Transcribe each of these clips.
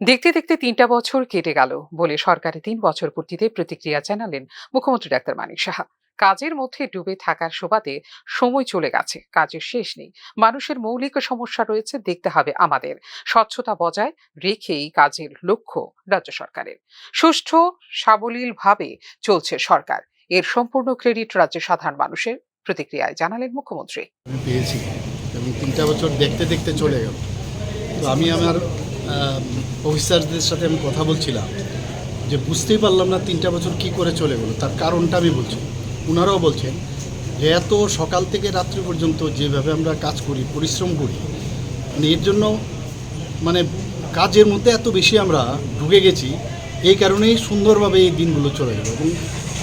দেখতে দেখতে তিনটা বছর কেটে গেল বলে সরকারের তিন বছর পূর্তিতে প্রতিক্রিয়া জানালেন মুখ্যমন্ত্রী ডাক্তার মানিক সাহা। কাজের মধ্যে ডুবে থাকার সুবাদে সময় চলে গেছে, কাজের শেষ নেই। মানুষের মৌলিক সমস্যা রয়েছে, দেখতে হবে আমাদের। স্বচ্ছতা বজায় রেখেই কাজের লক্ষ্য রাজ্য সরকারের। সুষ্ঠু, সাবলীলভাবে চলছে সরকার। এর সম্পূর্ণ ক্রেডিট রাজ্যের সাধারণ মানুষের প্রতিক্রিয়ায় জানালেন মুখ্যমন্ত্রী। আমি তিনটা বছর দেখতে দেখতে চলে গেল আমি আমার অফিসারদের সাথে আমি কথা বলছিলাম যে বুঝতেই পারলাম না তিনটা বছর কি করে চলে গেলো। তার কারণটা আমি বলছি। ওনারাও বলছেন যে এত সকাল থেকে রাত্রি পর্যন্ত যেভাবে আমরা কাজ করি, পরিশ্রম করি মানে এর জন্য মানে কাজের মধ্যে এত বেশি আমরা ঢুকে গেছি, এই কারণেই সুন্দরভাবে এই দিনগুলো চলে গেল। এবং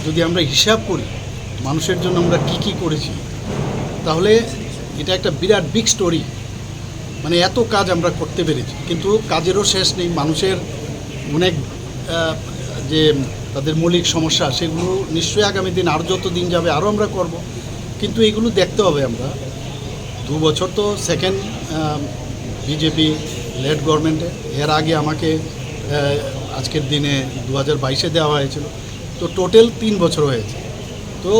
যদি আমরা হিসাব করি মানুষের জন্য আমরা কি কি করেছি, তাহলে এটা একটা বিরাট বিগ স্টোরি মানে এত কাজ আমরা করতে পেরেছি। কিন্তু কাজেরও শেষ নেই। মানুষের অনেক যে তাদের মৌলিক সমস্যা, সেগুলো নিশ্চয়ই আগামী দিন আর যত দিন যাবে আরও আমরা করব। কিন্তু এগুলো দেখতে হবে আমরা। দু বছর তো সেকেন্ড বিজেপি লেড গভর্নমেন্টে এর আগে আমাকে আজকের দিনে দু হাজার বাইশে দেওয়া হয়েছিল। তো টোটাল তিন বছর হয়েছে। তো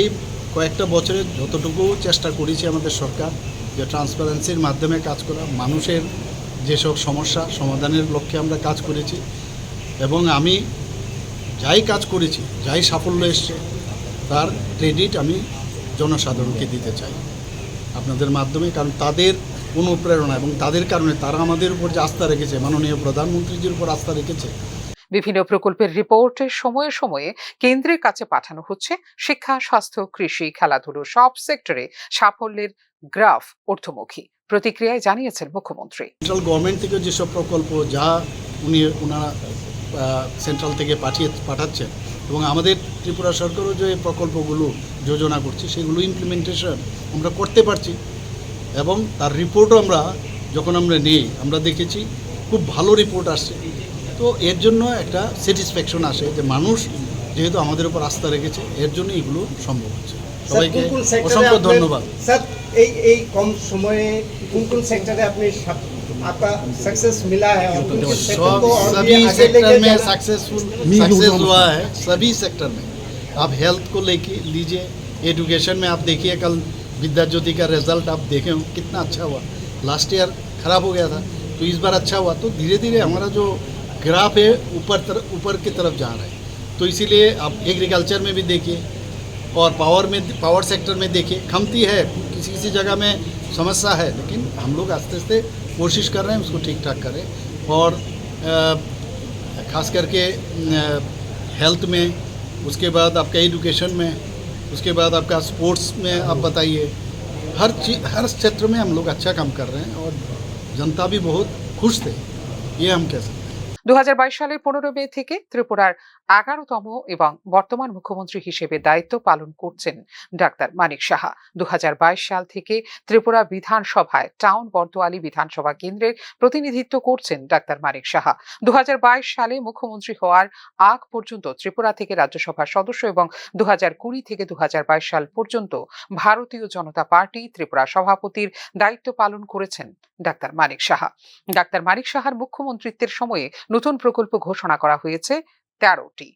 এই কয়েকটা বছরে যতটুকু চেষ্টা করেছি আমাদের সরকার যে ট্রান্সপারেন্সির মাধ্যমে কাজ করা, মানুষের যেসব সমস্যা সমাধানের লক্ষ্যে আমরা কাজ করেছি এবং আমি যাই কাজ করেছি, যাই সাফল্য এসছে, তার ক্রেডিট আমি জনসাধারণকে দিতে চাই। আপনাদের মাধ্যমে, কারণ তাদের অনুপ্রেরণা এবং তাদের কারণে তারা আমাদের উপর যে আস্থা রেখেছে, মাননীয় প্রধানমন্ত্রীজির উপর আস্থা রেখেছে বিভিন্ন প্রকল্পের রিপোর্ট সময়ে সময়ে কেন্দ্রের কাছে পাঠানো হচ্ছে শিক্ষা, স্বাস্থ্য, কৃষি, খেলাধুলো সব সেক্টরে সাফল্যের গ্রাফ ঊর্ধ্বমুখী। প্রতিক্রিয়ায় জানিয়েছেন মুখ্যমন্ত্রী। সেন্ট্রাল গভর্নমেন্ট থেকে যেসব প্রকল্প যা উনি ওনারা সেন্ট্রাল থেকে পাঠিয়ে, পাঠাচ্ছেন এবং আমাদের ত্রিপুরা সরকারও যে প্রকল্পগুলো যোজনা করছে, সেগুলো ইমপ্লিমেন্টেশন আমরা করতে পারছি এবং তার রিপোর্টও আমরা, যখন আমরা নেই, আমরা দেখেছি খুব ভালো রিপোর্ট আসছে। তো এর জন্য একটা স্যাটিসফ্যাকশন আসে যে মানুষ যেহেতু আমাদের উপর আস্থা রেখেছে এর জন্য এগুলো সম্ভব হচ্ছে সবাইকে স্যার, কোন কোন সেক্টরে অসংখ্য আপনার- ধন্যবাদ স্যার এই এই কম সময়ে কোন কোন सेक्टर আপনি সব- आपका सक्सेस मिला है और किन किन सेक्टर सब को और भी सभी आगे सेक्टर लेके में जाना- सक्सेसफुल सक्सेस हुआ है सभी सेक्टर में आप हेल्थ को लेके लीजिए एजुकेशन में आप देखिए कल विद्या ज्योति का रिजल्ट आप देखे हो कितना अच्छा हुआ लास्ट ईयर खराब हो गया था तो इस बार अच्छा हुआ तो धीरे धीरे हमारा जो ग्राफ है, ऊपर तरफ़ ऊपर की तरफ़ जा रहा है। तो इसीलिए आप एग्रीकल्चर में भी देखिए और पावर में पावर सेक्टर में देखिए। खमती है, किसी किसी जगह में समस्या है, लेकिन हम लोग आस्ते आस्ते कोशिश कर रहे हैं, उसको ठीक ठाक करें। और खास करके हेल्थ में, उसके बाद आपका एजुकेशन में, उसके बाद आपका स्पोर्ट्स में आप बताइए। हर चीज़ हर क्षेत्र में हम लोग अच्छा काम कर रहे हैं और जनता भी बहुत खुश थे, ये हम कह सकते দু সালের পনেরো মে থেকে ত্রিপুরার এগারোতম এবং বর্তমান মুখ্যমন্ত্রী হিসেবে দায়িত্ব পালন করছেন ডাক্তার মানিক সাহা। দু সাল থেকে ত্রিপুরা বিধানসভায় টাউন বর্দোয়ালি বিধানসভা কেন্দ্রের প্রতিনিধিত্ব করছেন ডাক্তার মানিক সাহা। দু সালে মুখ্যমন্ত্রী হওয়ার আগ পর্যন্ত ত্রিপুরা থেকে রাজ্যসভার সদস্য এবং দু কুড়ি থেকে দু হাজার বাইশ সাল পর্যন্ত ভারতীয় জনতা পার্টি ত্রিপুরা সভাপতির দায়িত্ব পালন করেছেন ডাক্তার মানিক সাহা। ডাক্তার মানিক সাহার মুখ্যমন্ত্রিত্বের সময়ে নতুন প্রকল্প ঘোষণা করা হয়েছে তেরোটি।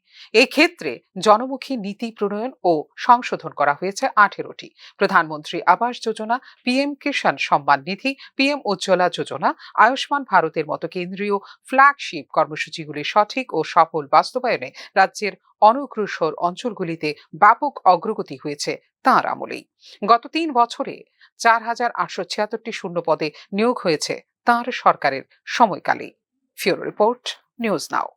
ক্ষেত্রে জনমুখী নীতি প্রণয়ন ও সংশোধন করা হয়েছে আঠেরোটি। প্রধানমন্ত্রী আবাস যোজনা, পিএম কিষাণ সম্মান নিধি, পিএম উজ্জ্বলা যোজনা, আয়ুষ্মান ভারতের মতো কেন্দ্রীয় ফ্ল্যাগশিপ কর্মসূচিগুলির সঠিক ও সফল বাস্তবায়নে রাজ্যের অনগ্রসর অঞ্চলগুলিতে ব্যাপক অগ্রগতি হয়েছে তাঁর আমলেই। গত তিন বছরে চার হাজার আটশো ছিয়াত্তরটি শূন্য পদে নিয়োগ হয়েছে তাঁর সরকারের সময়কালে Fury Report, News Now.